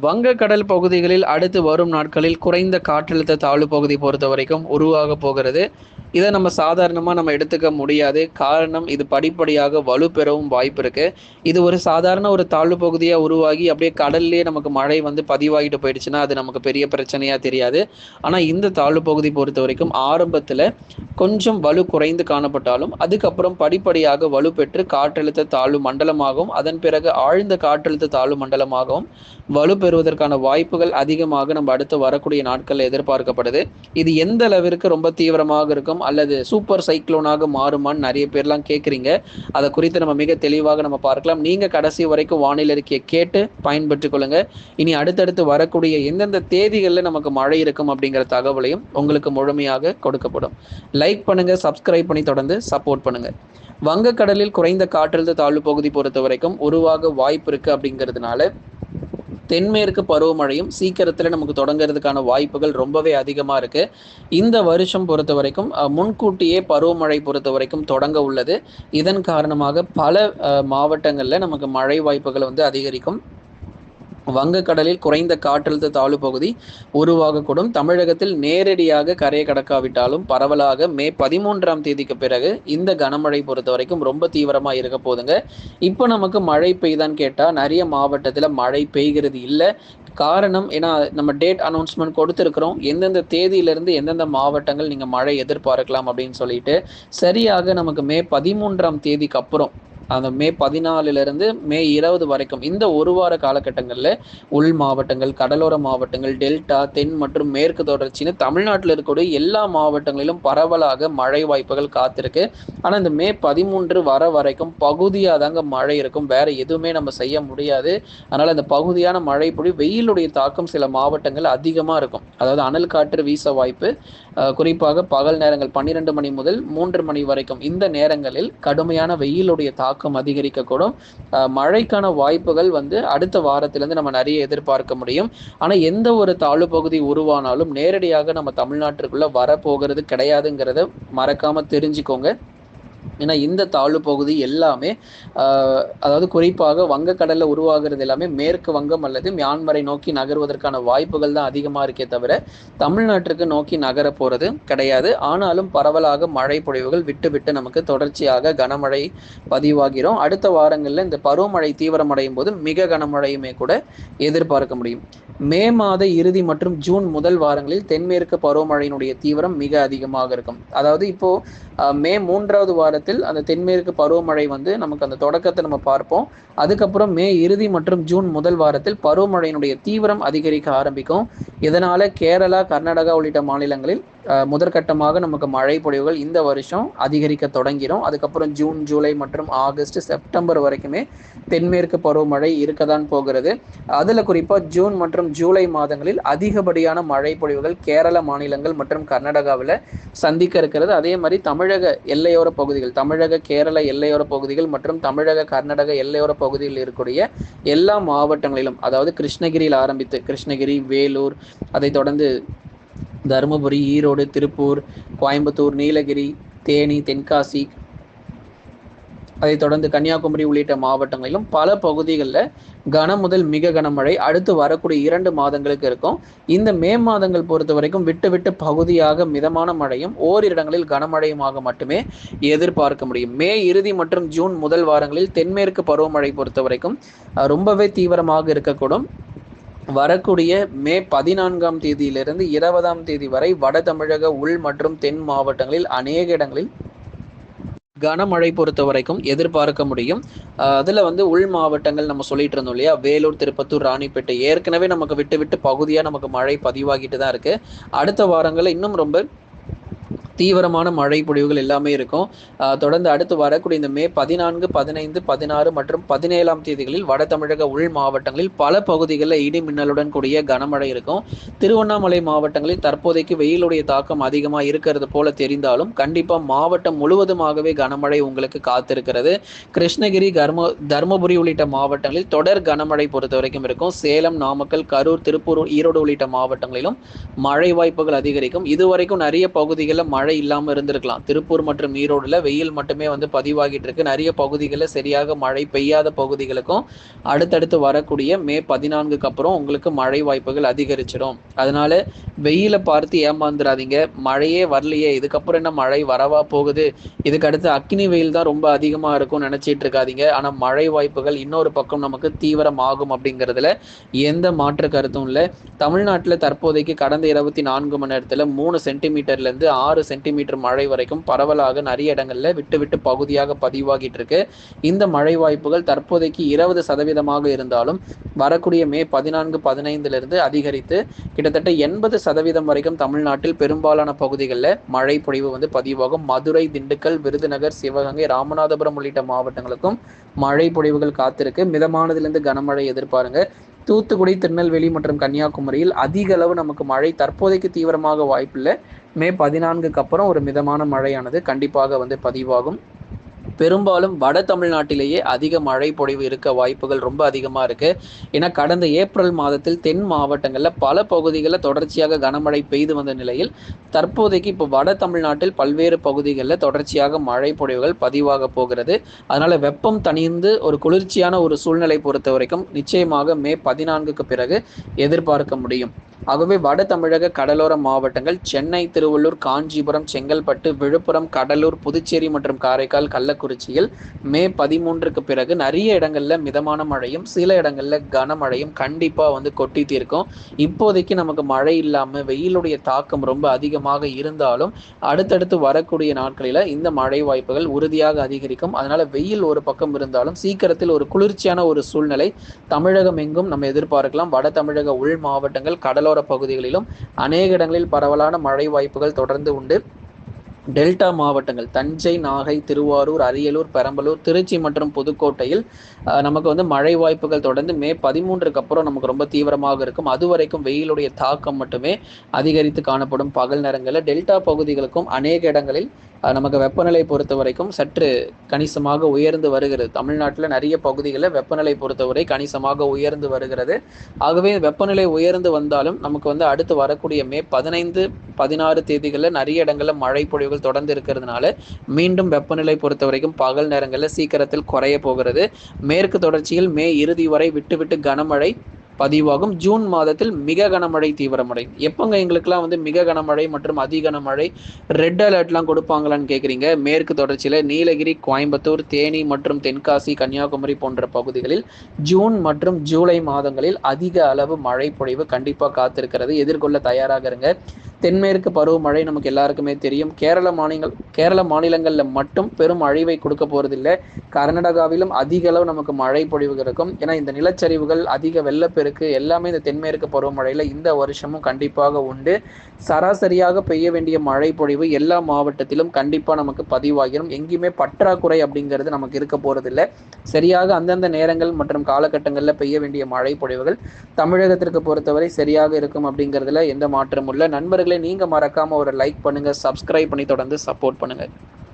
வங்கக்கடல் பகுதிகளில் அடுத்து வரும் நாட்களில் குறைந்த காற்றழுத்த தாழ்வு பகுதி பொறுத்த வரைக்கும் உருவாக போகிறது. இதை நம்ம சாதாரணமாக நம்ம எடுத்துக்க முடியாது. காரணம் இது படிப்படியாக வலுப்பெறவும் வாய்ப்பு இருக்கு. இது ஒரு சாதாரண ஒரு தாழ்வு பகுதியாக உருவாகி அப்படியே கடல்லே நமக்கு மழை வந்து பதிவாகிட்டு போயிடுச்சுன்னா அது நமக்கு பெரிய பிரச்சனையாக தெரியாது. ஆனால் இந்த தாழ்வு பகுதி பொறுத்த வரைக்கும் ஆரம்பத்தில் கொஞ்சம் வலு குறைந்து காணப்பட்டாலும் அதுக்கப்புறம் படிப்படியாக வலுப்பெற்று காற்றழுத்த தாழ்வு மண்டலமாகவும் அதன் பிறகு ஆழ்ந்த காற்றழுத்த தாழ்வு மண்டலமாகவும் வலுப்பெறுவதற்கான வாய்ப்புகள் அதிகமாக நம்ம அடுத்து வரக்கூடிய நாட்களில் எதிர்பார்க்கப்படுது. இது எந்த அளவிற்கு ரொம்ப தீவிரமாக இருக்கும் அல்லது சூப்பர் சைக்ளோனாக மாறுமான்னு நிறைய பேர்லாம் கேட்குறீங்க அதை குறித்து நம்ம மிக தெளிவாக நம்ம பார்க்கலாம். நீங்கள் கடைசி வரைக்கும் வானிலை அறிக்கையை கேட்டு பயன்பெற்றுக் கொள்ளுங்க. இனி அடுத்தடுத்து வரக்கூடிய எந்தெந்த தேதிகளில் நமக்கு மழை இருக்கும் அப்படிங்கிற தகவலையும் உங்களுக்கு முழுமையாக கொடுக்கப்படும். லைக் பண்ணுங்க சப்ஸ்கிரைப் பண்ணி தொடர்ந்து சப்போர்ட் பண்ணுங்க. வங்கக்கடலில் குறைந்த காற்றழுத்த தாழ்வு பகுதி பொறுத்த வரைக்கும் உருவாக வாய்ப்பு இருக்கு அப்படிங்கிறதுனால தென்மேற்கு பருவமழையும் சீக்கிரத்தில் நமக்கு தொடங்குறதுக்கான வாய்ப்புகள் ரொம்பவே அதிகமாக இருக்கு. இந்த வருஷம் பொறுத்த வரைக்கும் முன்கூட்டியே பருவமழை பொறுத்த வரைக்கும் தொடங்க உள்ளது. இதன் காரணமாக பல மாவட்டங்களில் நமக்கு மழை வாய்ப்புகள் வந்து அதிகரிக்கும். வங்கக்கடலில் குறைந்த காற்றழுத்த தாழ்வு பகுதி உருவாகக்கூடும். தமிழகத்தில் நேரடியாக கரையை கடக்காவிட்டாலும் பரவலாக மே பதிமூன்றாம் தேதிக்கு பிறகு இந்த கனமழை பொறுத்த வரைக்கும் ரொம்ப தீவிரமாக இருக்க போதுங்க. இப்போ நமக்கு மழை பெய்தான்னு கேட்டால் நிறைய மாவட்டத்தில் மழை பெய்கிறது இல்லை. காரணம் ஏன்னா நம்ம டேட் அனௌன்ஸ்மெண்ட் கொடுத்துருக்குறோம். எந்தெந்த தேதியிலிருந்து எந்தெந்த மாவட்டங்கள் நீங்கள் மழை எதிர்பார்க்கலாம் அப்படின்னு சொல்லிட்டு சரியாக நமக்கு மே பதிமூன்றாம் தேதிக்கு அப்புறம் அந்த மே பதினாலுலேருந்து மே இருபது வரைக்கும் இந்த ஒரு வார காலகட்டங்களில் உள் மாவட்டங்கள் கடலோர மாவட்டங்கள் டெல்டா தென் மற்றும் மேற்கு தொடர்ச்சின்னு தமிழ்நாட்டில் இருக்கக்கூடிய எல்லா மாவட்டங்களிலும் பரவலாக மழை வாய்ப்புகள் காத்திருக்கு. ஆனால் இந்த மே பதிமூன்று வர வரைக்கும் பகுதியாக தாங்க மழை இருக்கும். வேற எதுவுமே நம்ம செய்ய முடியாது. அதனால் அந்த பகுதியான மழை பொழி வெயிலுடைய தாக்கம் சில மாவட்டங்கள் அதிகமாக இருக்கும். அதாவது அனல் காற்று வீச வாய்ப்பு குறிப்பாக பகல் நேரங்கள் பன்னிரெண்டு மணி முதல் மூன்று மணி வரைக்கும் இந்த நேரங்களில் கடுமையான வெயிலுடைய தாக்கம் தாக்கம் அதிகரிக்கக்கூடும். மழைக்கான வாய்ப்புகள் வந்து அடுத்த வாரத்திலேருந்து நம்ம நிறைய எதிர்பார்க்க முடியும். ஆனால் எந்த ஒரு தாழ்வு பகுதி உருவானாலும் நேரடியாக நம்ம தமிழ்நாட்டிற்குள்ளே வரப்போகிறது கிடையாதுங்கிறத மறக்காமல் தெரிஞ்சுக்கோங்க. ஏன்னா இந்த தாழ்வு பகுதி எல்லாமே அதாவது குறிப்பாக வங்கக்கடலில் உருவாகிறது எல்லாமே மேற்கு வங்கம் அல்லது மியான்மரை நோக்கி நகர்வதற்கான வாய்ப்புகள் தான் அதிகமாக இருக்கே தவிர தமிழ்நாட்டிற்கு நோக்கி நகர போகிறது கிடையாது. ஆனாலும் பரவலாக மழை பொழிவுகள் விட்டு விட்டு நமக்கு தொடர்ச்சியாக கனமழை பதிவாகிறோம். அடுத்த வாரங்களில் இந்த பருவமழை தீவிரமடையும் போது மிக கனமழையுமே கூட எதிர்பார்க்க முடியும். மே மாத இறுதி மற்றும் ஜூன் முதல் வாரங்களில் தென்மேற்கு பருவமழையினுடைய தீவிரம் மிக அதிகமாக இருக்கும். அதாவது இப்போ மே மூன்றாவது வாரத்தில் அந்த தென்மேற்கு பருவமழை வந்து நமக்கு அந்த தொடக்கத்தை நம்ம பார்ப்போம். அதுக்கப்புறம் மே இறுதி மற்றும் ஜூன் முதல் வாரத்தில் பருவமழையினுடைய தீவிரம் அதிகரிக்க ஆரம்பிக்கும். இதனால கேரளா கர்நாடகா உள்ளிட்ட மாநிலங்களில் முதற்கட்டமாக நமக்கு மழை பொழிவுகள் இந்த வருஷம் அதிகரிக்க தொடங்கிடும் அதுக்கப்புறம் ஜூன் ஜூலை மற்றும் ஆகஸ்ட் செப்டம்பர் வரைக்குமே தென்மேற்கு பருவமழை இருக்கதான் போகிறது. அதில் குறிப்பாக ஜூன் மற்றும் ஜூலை மாதங்களில் அதிகப்படியான மழை பொழிவுகள் கேரள மாநிலங்கள் மற்றும் கர்நாடகாவில் சந்திக்க இருக்கிறது. அதே மாதிரி தமிழக எல்லையோர பகுதிகள் தமிழக கேரள எல்லையோர பகுதிகள் மற்றும் தமிழக கர்நாடக எல்லையோர பகுதியில் இருக்கக்கூடிய எல்லா மாவட்டங்களிலும் அதாவது கிருஷ்ணகிரியில் ஆரம்பித்து கிருஷ்ணகிரி வேலூர் அதை தொடர்ந்து தருமபுரி ஈரோடு திருப்பூர் கோயம்புத்தூர் நீலகிரி தேனி தென்காசி அதைத் தொடர்ந்து கன்னியாகுமரி உள்ளிட்ட மாவட்டங்களிலும் பல பகுதிகளில் கனம் முதல் மிக கனமழை அடுத்து வரக்கூடிய இரண்டு மாதங்களுக்கு இருக்கும். இந்த மே மாதங்கள் பொறுத்த வரைக்கும் விட்டு விட்டு பகுதியாக மிதமான மழையும் ஓரிடங்களில் கனமழையுமாக மட்டுமே எதிர்பார்க்க முடியும். மே இறுதி மற்றும் ஜூன் முதல் வாரங்களில் தென்மேற்கு பருவமழை பொறுத்த வரைக்கும் ரொம்பவே தீவிரமாக இருக்கக்கூடும். வரக்கூடிய மே பதினான்காம் தேதியிலிருந்து இருபதாம் தேதி வரை வட தமிழக உள் மற்றும் தென் மாவட்டங்களில் அநேக இடங்களில் கனமழை பொறுத்த வரைக்கும் எதிர்பார்க்க முடியும். அதில் வந்து உள் மாவட்டங்கள் நம்ம சொல்லிட்டு இருந்தோம் இல்லையா? வேலூர் திருப்பத்தூர் ராணிப்பேட்டை ஏற்கனவே நமக்கு விட்டு விட்டு பகுதியாக நமக்கு மழை பதிவாகிட்டு தான் இருக்குது அடுத்த வாரங்களில் இன்னும் ரொம்ப தீவிரமான மழை பொழிவுகள் எல்லாமே இருக்கும். தொடர்ந்து அடுத்து வரக்கூடிய இந்த மே பதினான்கு பதினைந்து பதினாறு மற்றும் பதினேழாம் தேதிகளில் வட தமிழக உள் மாவட்டங்களில் பல பகுதிகளில் இடி மின்னலுடன் கூடிய கனமழை இருக்கும். திருவண்ணாமலை மாவட்டங்களில் தற்போதைக்கு வெயிலுடைய தாக்கம் அதிகமாக இருக்கிறது போல தெரிந்தாலும் கண்டிப்பாக மாவட்டம் முழுவதுமாகவே கனமழை உங்களுக்கு காத்திருக்கிறது. கிருஷ்ணகிரி கர்ம தருமபுரி உள்ளிட்ட மாவட்டங்களில் தொடர் கனமழை பொறுத்த வரைக்கும் இருக்கும். சேலம் நாமக்கல் கரூர் திருப்பூர் ஈரோடு உள்ளிட்ட மாவட்டங்களிலும் மழை வாய்ப்புகள் அதிகரிக்கும். இதுவரைக்கும் நிறைய பகுதிகளில் மழை மழை இல்லாமல் இருந்திருக்கலாம். திருப்பூர் மற்றும் ஈரோடுல வெயில் மட்டுமே வந்து பதிவாகிட்டு இருக்கு. நிறைய பகுதிகளில் சரியாக மழை பெய்யாத பகுதிகளுக்கும் அடுத்தடுத்து வரக்கூடிய மே பதினான்குக்கு அப்புறம் உங்களுக்கு மழை வாய்ப்புகள் அதிகரிச்சிடும். அதனால வெயிலை பார்த்து ஏமாந்துடாதீங்க மழையே வரலையே. இதுக்கப்புறம் என்ன மழை வரவா போகுது? இதுக்கு அடுத்து அக்னி வெயில் தான் ரொம்ப அதிகமாக இருக்கும் நினைச்சிட்டு இருக்காதீங்க. ஆனால் மழை வாய்ப்புகள் இன்னொரு பக்கம் நமக்கு தீவிரமாகும் அப்படிங்கிறதுல எந்த மாற்று கருத்தும் இல்லை. தமிழ்நாட்டில் தற்போதைக்கு கடந்த இருபத்தி நான்கு மணி நேரத்தில் மூணு சென்டிமீட்டர்லேருந்து ஆறு சென்டிமீட்டர் மழை வரைக்கும் பரவலாக நிறைய இடங்கள்ல விட்டு விட்டு பகுதியாக பதிவாகிட்டு இருக்கு இந்த மழை வாய்ப்புகள் தற்போதைக்கு இருபது சதவீதமாக இருந்தாலும் வரக்கூடிய மே பதினான்கு பதினைந்திலிருந்து அதிகரித்து கிட்டத்தட்ட எண்பது சதவீதம் வரைக்கும் தமிழ்நாட்டில் பெரும்பாலான பகுதிகளில் மழை பொழிவு வந்து பதிவாகும். மதுரை திண்டுக்கல் விருதுநகர் சிவகங்கை ராமநாதபுரம் உள்ளிட்ட மாவட்டங்களுக்கும் மழை பொழிவுகள் காத்திருக்கு. மிதமானதிலிருந்து கனமழை எதிர்பாருங்க. தூத்துக்குடி திருநெல்வேலி மற்றும் கன்னியாகுமரியில் அதிக அளவு நமக்கு மழை தற்போதைக்கு தீவிரமாக வாய்ப்பில்லை மே பதினான்குக்கு அப்புறம் ஒரு மிதமான மழையானது கண்டிப்பாக வந்து பதிவாகும். பெரும்பாலும் வட தமிழ்நாட்டிலேயே அதிக மழை பொழிவு இருக்க வாய்ப்புகள் ரொம்ப அதிகமாக இருக்கு. ஏன்னா கடந்த ஏப்ரல் மாதத்தில் தென் மாவட்டங்களில் பல பகுதிகளில் தொடர்ச்சியாக கனமழை பெய்து வந்த நிலையில் தற்போதைக்கு இப்போ வட தமிழ்நாட்டில் பல்வேறு பகுதிகளில் தொடர்ச்சியாக மழை பொழிவுகள் பதிவாக போகிறது. அதனால வெப்பம் தணிந்து ஒரு குளிர்ச்சியான ஒரு சூழ்நிலை பொறுத்த வரைக்கும் நிச்சயமாக மே பதினான்குக்கு பிறகு எதிர்பார்க்க முடியும். ஆகவே வட தமிழக கடலோர மாவட்டங்கள் சென்னை திருவள்ளூர் காஞ்சிபுரம் செங்கல்பட்டு விழுப்புரம் கடலூர் புதுச்சேரி மற்றும் காரைக்கால் கள்ளக்குறிச்சியில் மே பதிமூன்றுக்கு பிறகு நிறைய இடங்கள்ல மிதமான மழையும் சில இடங்கள்ல கனமழையும் கண்டிப்பா வந்து கொட்டி தீர்க்கும். இப்போதைக்கு நமக்கு மழை இல்லாம வெயிலுடைய தாக்கம் ரொம்ப அதிகமாக இருந்தாலும் அடுத்தடுத்து வரக்கூடிய நாட்களில இந்த மழை வாய்ப்புகள் உறுதியாக அதிகரிக்கும். அதனால வெயில் ஒரு பக்கம் இருந்தாலும் சீக்கிரத்தில் ஒரு குளிர்ச்சியான ஒரு சூழ்நிலை தமிழகம் எங்கும் நம்ம எதிர்பார்க்கலாம். வட தமிழக உள் மாவட்டங்கள் கடலோர பகுதிகளிலும் அநேக இடங்களில் பரவலான மழை வாய்ப்புகள் தொடர்ந்து உண்டு. டெல்டா மாவட்டங்கள் தஞ்சை நாகை திருவாரூர் அரியலூர் பெரம்பலூர் திருச்சி மற்றும் புதுக்கோட்டையில் நமக்கு வந்து மழை வாய்ப்புகள் தொடர்ந்து மே பதிமூன்றுக்கு அப்புறம் நமக்கு ரொம்ப தீவிரமாக இருக்கும். அது வரைக்கும் வெயிலுடைய தாக்கம் மட்டுமே அதிகரித்து காணப்படும் பகல் நேரங்களில். டெல்டா பகுதிகளுக்கும் அநேக இடங்களில் நமக்கு வெப்பநிலை பொறுத்த வரைக்கும் சற்று கணிசமாக உயர்ந்து வருகிறது. தமிழ்நாட்டில் நிறைய பகுதிகளில் வெப்பநிலை பொறுத்தவரை கணிசமாக உயர்ந்து வருகிறது. ஆகவே வெப்பநிலை உயர்ந்து வந்தாலும் நமக்கு வந்து அடுத்து வரக்கூடிய மே பதினைந்து பதினாறு தேதிகளில் நிறைய இடங்களில் மழை பொழிவுகள் தொடர்ந்து இருக்கிறதுனால மீண்டும் வெப்பநிலை பொறுத்த வரைக்கும் பகல் நேரங்களில் சீக்கிரத்தில் குறைய போகிறது. மேற்கு தொடர்ச்சியில் மே இறுதி வரை விட்டுவிட்டு கனமழை பதிவாகும். ஜூன் மாதத்தில் மிக கனமழை தீவிரமடையும் எப்போங்க எங்களுக்கெல்லாம் வந்து மிக கனமழை மற்றும் அதி கனமழை? ரெட் அலர்ட்லாம் கொடுப்பாங்களான்னு கேட்குறீங்க மேற்கு தொடர்ச்சியில் நீலகிரி கோயம்புத்தூர் தேனி மற்றும் தென்காசி கன்னியாகுமரி போன்ற பகுதிகளில் ஜூன் மற்றும் ஜூலை மாதங்களில் அதிக அளவு மழை பொழிவு கண்டிப்பாக காத்திருக்கிறது. எதிர்கொள்ள தயாராக இருங்க. தென்மேற்கு பருவமழை நமக்கு எல்லாருக்குமே தெரியும். கேரள மாநிலங்கள் கேரள மாநிலங்களில் மட்டும் பெரும் அழிவை கொடுக்க போறதில்ல. கர்நாடகாவிலும் அதிக அளவு நமக்கு மழை பொழிவு இருக்கும். ஏன்னா இந்த நிலச்சரிவுகள் அதிக வெள்ளப்பெருக்கு எல்லாமே இந்த தென்மேற்கு பருவமழையில் இந்த வருஷமும் கண்டிப்பாக உண்டு. சராசரியாக பெய்ய வேண்டிய மழை பொழிவு எல்லா மாவட்டத்திலும் கண்டிப்பாக நமக்கு பதிவாகிடும் எங்கேயுமே பற்றாக்குறை அப்படிங்கிறது நமக்கு இருக்க போறதில்ல. சரியாக அந்தந்த நேரங்கள் மற்றும் காலகட்டங்களில் பெய்ய வேண்டிய மழை பொழிவுகள் தமிழகத்திற்கு பொறுத்தவரை சரியாக இருக்கும் அப்படிங்கிறதுல எந்த மாற்றமும் இல்லை. நண்பர்கள் நீங்க மறக்காம ஒரு லைக் பண்ணுங்க சப்ஸ்கிரைப் பண்ணி தொடர்ந்து சப்போர்ட் பண்ணுங்க.